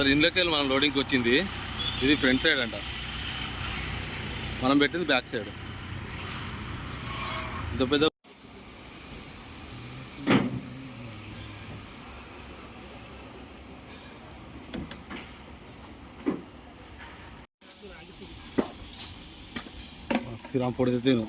మరి ఇందులోకి వెళ్ళి మనం లోడింగ్కి వచ్చింది. ఇది ఫ్రంట్ సైడ్ అంట. మనం పెట్టింది బ్యాక్ సైడ్. ఇంత పెద్ద శ్రీరామ్ పొడి తిను.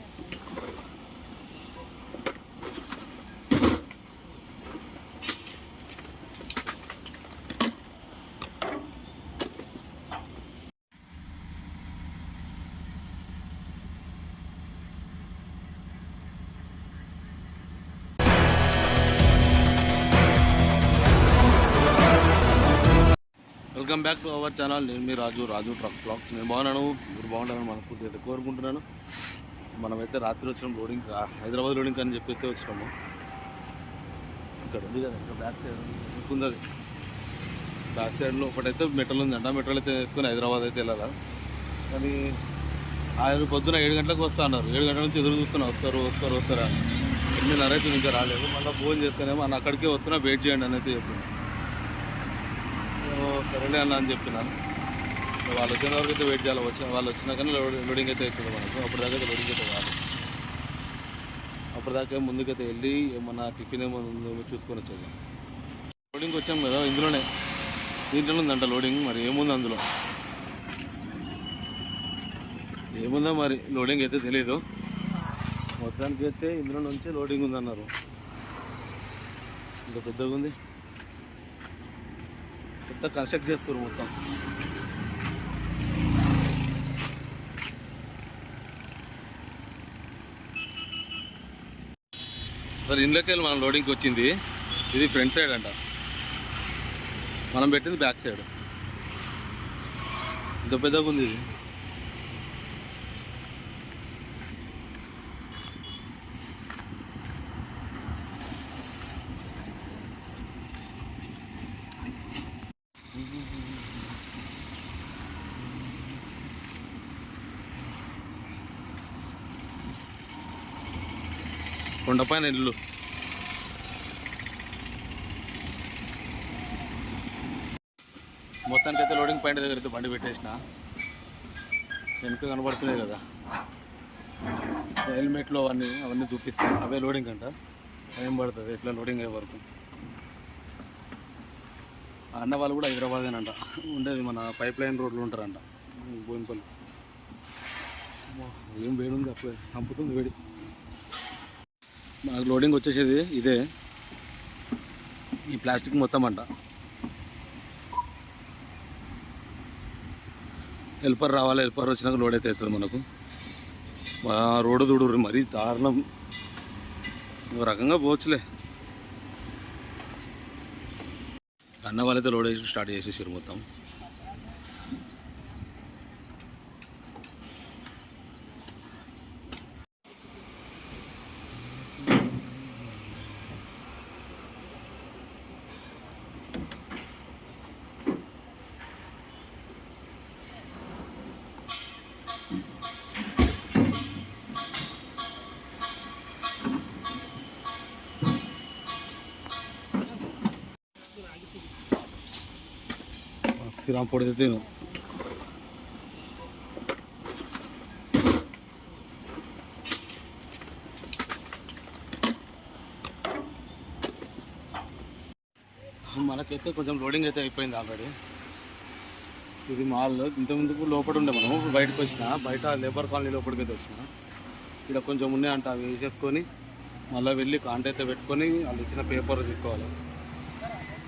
Welcome back to our channel నేను మీ రాజు రాజు ట్రక్ బ్లాగ్స్ నేను బాగున్నాను. మీరు బాగుంటారని మనస్ఫూర్తి అయితే కోరుకుంటున్నాను. మనమైతే రాత్రి వచ్చినాం లోడింగ్ హైదరాబాద్ లోడింగ్ అని చెప్పి అయితే వచ్చినాము. ఇక్కడ ఉంది కదా ఇంకా బ్యాక్ సైడ్ ఉంది. అది. బ్యాక్ సైడ్లో ఒకటైతే మెటల్ ఉంది. అంట మెటల్ అయితే వేసుకొని హైదరాబాద్ అయితే వెళ్ళాలి. కానీ ఆయన పొద్దున ఏడు గంటలకు వస్తా అన్నారు. ఏడు గంటల నుంచి ఎదురు చూస్తున్నా వస్తారు వస్తారు వస్తారు అని. ఎనిమిదిన్నర అయితే ఇంకా రాలేదు. మళ్ళీ ఫోన్ చేస్తేనేమో అన్న అక్కడికే వస్తున్నా వెయిట్ చేయండి అని అయితే చెప్పింది. సరేలే అన్న అని చెప్తున్నాను వాళ్ళు వచ్చిన వరకు అయితే వెయిట్ చేయాలి. వచ్చి వాళ్ళు వచ్చినాకనే లోడింగ్ అయితే ఎక్కువ మనకు. అప్పటిదాకా అయితే లోడింగ్ అయితే కాదు. అప్పటిదాకా ముందుకైతే వెళ్ళి ఏమన్నా టిఫిన్ ఏమో ఉందో చూసుకొని వచ్చేది లోడింగ్ వచ్చాం కదా ఇందులోనే. దీంట్లో ఉందంట లోడింగ్ మరి ఏముంది అందులో? ఏముందో మరి లోడింగ్ అయితే తెలియదు మొత్తానికి అయితే ఇందులో నుంచి లోడింగ్ ఉందన్నారు. ఇంత పెద్దగా ఉంది ఎంత కన్స్ట్రక్ట్ చేస్తారు మొత్తం. సార్ ఇందులోకి వెళ్ళి మనం లోడింగ్కి వచ్చింది. ఇది ఫ్రంట్ సైడ్ అంట. మనం పెట్టింది బ్యాక్ సైడ్. ఇంత పెద్దగా ఉంది ఇది. కొండపైన ఇల్లు. మొత్తానికి అయితే లోడింగ్ పాయింట్ దగ్గర అయితే బండి పెట్టేసిన. వెనుక కనబడుతున్నాయి కదా. హెల్మెట్లు అవన్నీ అవన్నీ చూపిస్తాను అవే లోడింగ్ అంట. టైం పడుతుంది. ఎట్లా లోడింగ్ అయ్యే వరకు? అన్న వాళ్ళు కూడా హైదరాబాదేనంట ఉండేది మన పైప్ లైన్ రోడ్లు ఉంటారంట. భూమిపల్లి. ఏం వేడి ఉంది అప్పుడే? చంపుతుంది వేడి. మాకు లోడింగ్ వచ్చేసేది ఇదే. ఈ ప్లాస్టిక్ మొత్తం అంట. హెల్పర్ రావాలి హెల్పర్ వచ్చినాక లోడ్ అయితే అవుతుంది మనకు. మా రోడ్డు చూడు మరీ దారుణం. ఒక రకంగా పోవచ్చులే. అన్న వాళ్ళైతే లోడ్ వేసి స్టార్ట్ చేసేసారు మొత్తం. శ్రీరామ్ పొడి తిను. మనకైతే కొంచెం లోడింగ్ అయితే అయిపోయింది ఆల్రెడీ ఇది మాల్. ఇంతకుముందుకు లోపల ఉండే మనం బయటకు వచ్చిన బయట లేబర్ కాలనీ లోపలికి అయితే వచ్చిన. ఇక్కడ కొంచెం ఉన్నాయంట అవి వేసేసుకొని మళ్ళీ వెళ్ళి కాంట అయితే పెట్టుకొని వాళ్ళు ఇచ్చిన పేపర్ తీసుకోవాలి.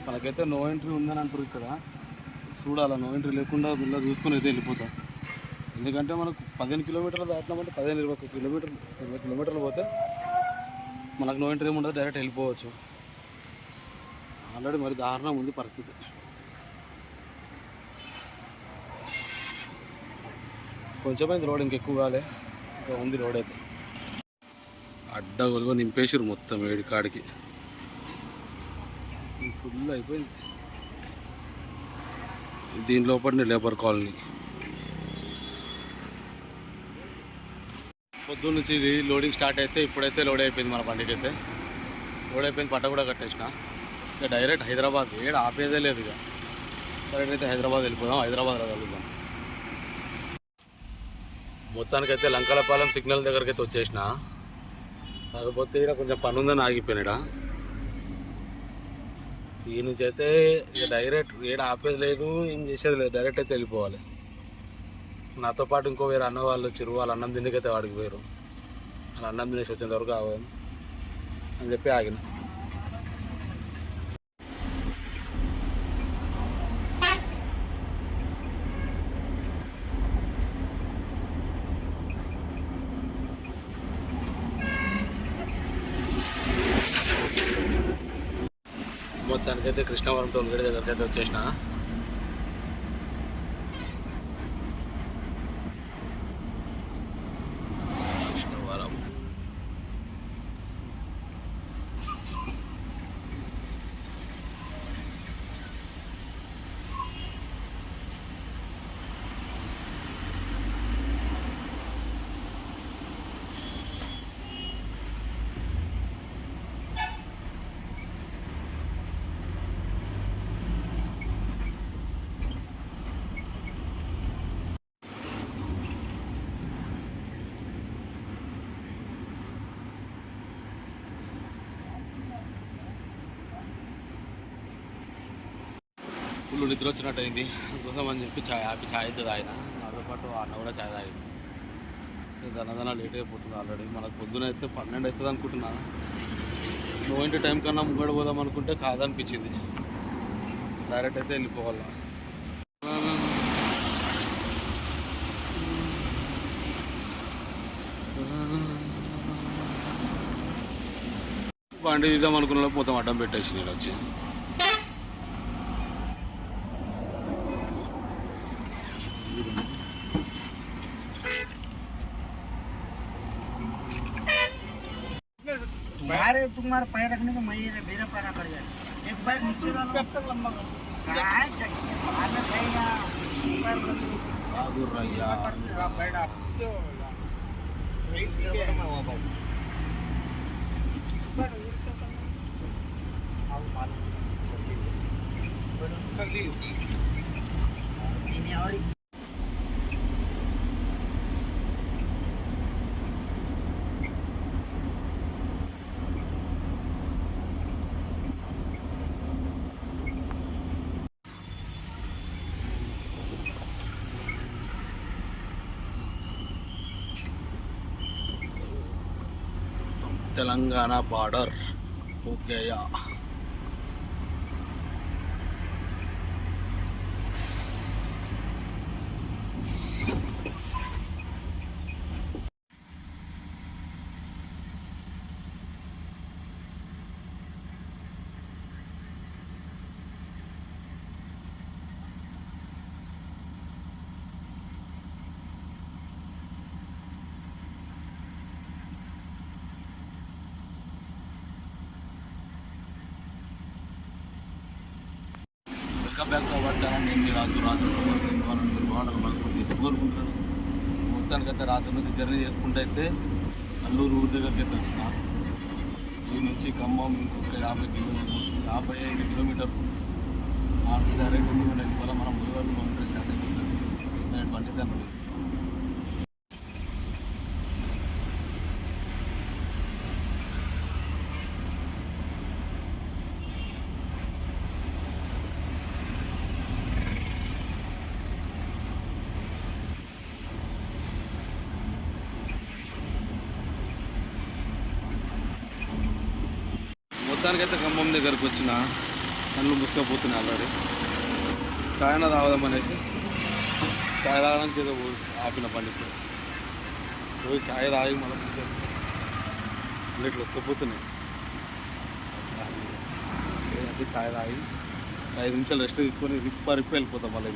మనకైతే నో ఎంట్రీ ఉందని అంటారు ఇక్కడ. చూడాలను నో ఎంట్రీ లేకుండా మళ్ళీ చూసుకొని అయితే వెళ్ళిపోతాం. ఎందుకంటే మనకు పదిహేను కిలోమీటర్లు దాటినామంటే పదిహేను ఇరవై ఒక కిలోమీటర్లు ఇరవై కిలోమీటర్లు పోతే మనకు నో ఎంట్రీ ఏముండదు డైరెక్ట్ వెళ్ళిపోవచ్చు. ఆల్రెడీ మరి దారుణం ఉంది పరిస్థితి. కొంచెమైంది రోడ్ ఇంకెక్కువ కాలే ఇంకా ఉంది రోడ్ అయితే. అడ్డగోలుగా నింపేసారు మొత్తం వేడి కాడికి. ఫుల్ అయిపోయింది. దీని లోపలనే లేబర్ కాలనీ. పొద్దున్న నుంచి ఇది లోడింగ్ స్టార్ట్ అయితే ఇప్పుడైతే లోడ్ అయిపోయింది మన బండికి అయితే లోడ్ అయిపోయింది పట్ట కూడా కట్టేసిన. ఇక డైరెక్ట్ హైదరాబాద్ ఏడ ఆపేదే లేదు ఇక. డైరెక్ట్ అయితే హైదరాబాద్ వెళ్ళిపోదాం హైదరాబాద్లో కలుద్దాం మొత్తానికైతే లంకలపాలెం సిగ్నల్ దగ్గరికి అయితే వచ్చేసిన. కాకపోతే ఇక్కడ కొంచెం పని ఉందని ఆగిపోయినాడా ఈయన చేస్తే ఇక డైరెక్ట్ ఏడ ఆపేది లేదు ఏం చేసేది లేదు డైరెక్ట్ అయితే వెళ్ళిపోవాలి. నాతో పాటు ఇంకో వేరే అన్న వాళ్ళు చిరు వాళ్ళు అన్నం తిండికైతే వాడికి పోయారు. వాళ్ళు అన్నం తినేసి వచ్చేంత వరకు ఆగం అని చెప్పి ఆగిన. మొత్తానికైతే టోల్ గేట్ దగ్గరికి అయితే వచ్చేసిన. ఫుల్ నిద్ర వచ్చినట్టు అయింది అందుకోసం అని చెప్పి చాయ్ ఆపి చాయ్ అవుతుంది ఆయన నాతో పాటు ఆ అన్న కూడా ఛాయ్ తాగింది దనదన లేట్ అయిపోతుంది ఆల్రెడీ. మనకు పొద్దున అయితే పన్నెండు అవుతుంది అనుకుంటున్నా. నువ్వు ఇంటి టైం కన్నా ముంగడ పోదాం అనుకుంటే కాదనిపించింది. డైరెక్ట్ అయితే వెళ్ళిపోవాలా. బండి తీద్దాం అనుకున్న పోతాం అడ్డం పెట్టేసి నేను వచ్చి. है तुम्हारा पैर रखने का मैं मेरा पैर पड़ जाए। एक पैर नीचे डालो काय? चाहिए बाहर తెలంగాణ బార్డర్. ఓకేయా బ్యాక్ టు నేను మీ రాజు రాజు కుమార్ నిర్మాణం నిర్మాణాలు మనస్ఫూర్తి కోరుకుంటున్నాను మొత్తానికైతే రాత్రి నుంచి జర్నీ చేసుకుంటే అయితే అల్లూరు ఊరి దగ్గరికి అయితే వచ్చిన ఈ నుంచి ఖమ్మం ఇంకొక యాభై కిలోమీటర్ యాభై ఐదు కిలోమీటర్ ఆరు డైరెక్ట్ ఉంది మనం వెళ్ళిపోవాలి మనం ముందు మనం స్టార్ట్ అయిపోతుంది. నేను బండి దాన్ని మొత్తానికైతే ఖమ్మం దగ్గరకు వచ్చిన కళ్ళు ముసుకపోతున్నాయి ఆల్రెడీ. చాయన తాగదామనేసి చాయ్ తాగడానికి ఏదో పోయి ఆపిన పండితే పోయి చాయ్ తాగి మనం ఇట్లా ఒక్కపోతున్నాయి అంటే చాయ్ తాగి ఐదు నిమిషాలు రెస్ట్ తీసుకొని రిప్ప రిప్ప వెళ్ళిపోతాం మళ్ళీ.